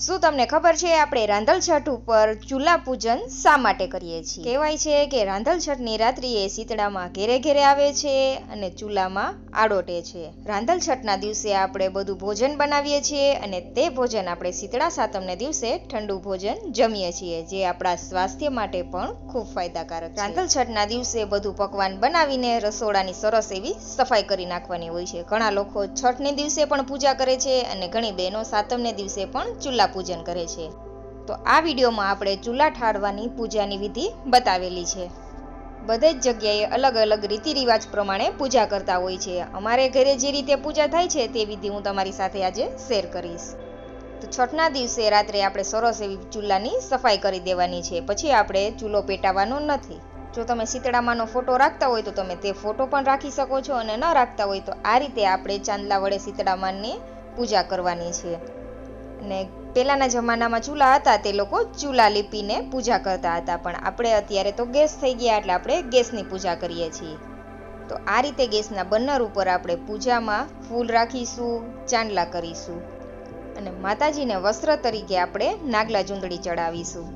શું તમને ખબર છે, આપણે રાંધલ છઠ ઉપર ચૂલા પૂજન શા માટે કરીએ છીએ? કહેવાય છે કે રાંધલ છઠની રાત્રિએ શીતળામાં ઘેરે ઘેરે આવે છે અને ચૂલામાં આડોટે છે. રાંધલ છઠના દિવસે આપણે બધું ભોજન બનાવીએ છીએ અને તે ભોજન આપણે શીતળા સાતમને દિવસે ઠંડુ ભોજન જમીએ છીએ, જે આપણા સ્વાસ્થ્ય માટે પણ ખૂબ ફાયદાકારક રાંધલ છઠના દિવસે બધું પકવાન બનાવીને રસોડાની સરસ એવી સફાઈ કરી નાખવાની હોય છે. ઘણા લોકો છઠને દિવસે પણ પૂજા કરે છે અને ઘણી બહેનો સાતમને દિવસે પણ ચૂલા પૂજન કરે છે. તો આ વિડીયોમાં આપણે ચૂલા ઠારવાની પૂજાની વિધિ બતાવેલી છે. બધે જ જગ્યાએ અલગ અલગ રીતિ રિવાજ પ્રમાણે પૂજા કરતા હોય છે. અમારે ઘરે જે રીતે પૂજા થાય છે તે વિધિ હું તમારી સાથે આજે શેર કરીશ. તો છઠના દિવસે રાત્રે આપણે સરસ એવી ચૂલાની સફાઈ કરી દેવાની છે. પછી આપણે ચૂલો પેટાવાનો નથી. જો તમે શીતળામાંનો ફોટો રાખતા હોય તો તમે તે ફોટો પણ રાખી શકો છો અને ન રાખતા હોય તો આ રીતે આપણે ચાંદલા વડે શીતળામાનની પૂજા કરવાની છે. અને પહેલાંના જમાનામાં ચૂલા હતા તે લોકો ચૂલા લીપીને પૂજા કરતા હતા. પણ આપણે અત્યારે તો ગેસ થઈ ગયા એટલે આપણે ગેસની પૂજા કરીએ છીએ. તો આ રીતે ગેસના બર્નર ઉપર આપણે પૂજામાં ફૂલ રાખીશું, ચાંદલા કરીશું અને માતાજીને વસ્ત્ર તરીકે આપણે નાગલા ચૂંદડી ચડાવીશું.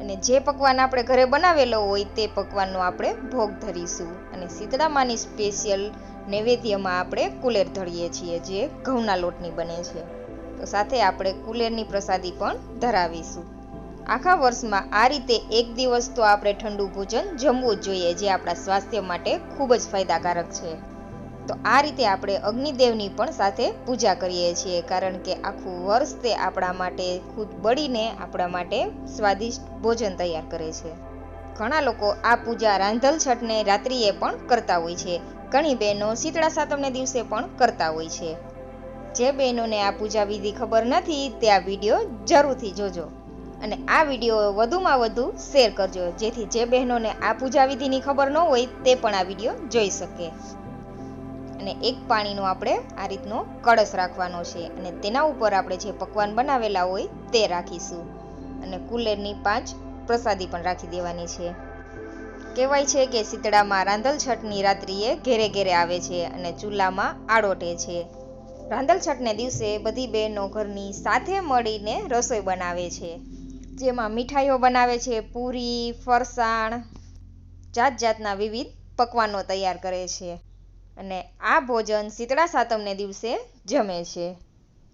અને જે પકવાન આપણે ઘરે બનાવેલો હોય તે પકવાનનો આપણે ભોગ ધરીશું. અને શીતળામાની સ્પેશિયલ નૈવેદ્યમાં આપણે કુલેર ધરીએ છીએ, જે ઘઉંના લોટની બને છે. સાથે આપણે કુલેરની પ્રસાદી પણ ધરાવીશું. આખા વર્ષમાં આ રીતે એક દિવસ તો આપણે ઠંડુ ભોજન જમવું જ જોઈએ, જે આપણા સ્વાસ્થ્ય માટે ખૂબ જ ફાયદાકારક છે. તો આ રીતે આપણે અગ્નિદેવની પણ સાથે પૂજા કરીએ છીએ, કારણ કે આખું વર્ષ તે આપણા માટે ખુદ બળીને આપણા માટે સ્વાદિષ્ટ ભોજન તૈયાર કરે છે. ઘણા લોકો આ પૂજા રાંધલ છઠને રાત્રિએ પણ કરતા હોય છે. ઘણી બહેનો શીતળા સાતમને દિવસે પણ કરતા હોય છે. જે બહેનોને આ પૂજા વિધિ ખબર નથી, તે આ વીડિયો જરૂરથી જોજો. અને આ વીડિયો વધુમાં વધુ શેર કરજો, જેથી જે બહેનોને આ પૂજા વિધિની ખબર ન હોય, તે પણ આ વીડિયો જોઈ શકે. અને એક પાણીનો આપણે આ રીતનો કળશ રાખવાનો છે અને તેના ઉપર આપણે જે પકવાન બનાવેલા હોય, તે રાખીશું. અને કુલેરની પાંચ પ્રસાદી પણ રાખી દેવાની છે. કહેવાય છે કે શીતળામાં રાંધલ છઠની રાત્રિએ ઘેરે ઘેરે આવે છે અને ચૂલામાં આડોટે છે. રાંધલ છઠને દિવસે બધી બહેનો ઘરની સાથે મળીને રસોઈ બનાવે છે. જેમાં મીઠાઈઓ બનાવે છે, પૂરી, ફરસાણ જાત જાતના વિવિધ પકવાનો તૈયાર કરે છે. અને આ ભોજન શીતળા સાતમને દિવસે જમે છે.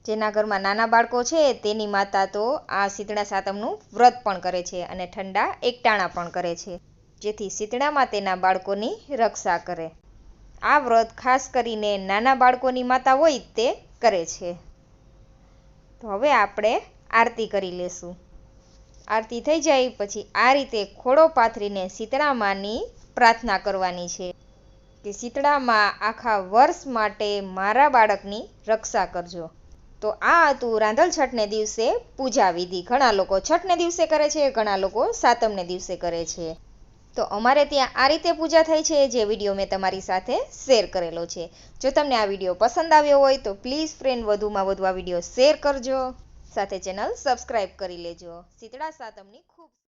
જેના ઘરમાં નાના બાળકો છે, તેની માતા તો આ શીતળા સાતમનું વ્રત પણ કરે છે અને ઠંડા એકટાણા પણ કરે છે. જેથી શીતળામાં તેના બાળકોની રક્ષા કરે. આ વ્રત ખાસ કરીને નાના બાળકોની માતા હોય તે કરે છે. તો હવે આપણે આરતી કરી લેશું. આરતી થઈ જાય પછી આ રીતે ખોડો પાથરીને શીતળામાની પ્રાર્થના કરવાની છે કે શીતળામાં આખા વર્ષ માટે મારા બાળકની રક્ષા કરજો. તો આ હતું રાંધલ છઠને દિવસે પૂજા વિધિ. ઘણા લોકો છઠને દિવસે કરે છે, ઘણા લોકો સાતમને દિવસે કરે છે. તો અમારે ત્યાં આ રીતે પૂજા થાય છે, જે વીડિયો મેં તમારી સાથે શેર કરેલો છે. જો તમને આ વીડિયો પસંદ આવ્યો હોય તો પ્લીઝ ફ્રેન્ડ વધુમાં વધુ આ વીડિયો શેર કરજો. સાથે ચેનલ સબસ્ક્રાઈબ કરી લેજો. શીતળા સાતમની ખૂબ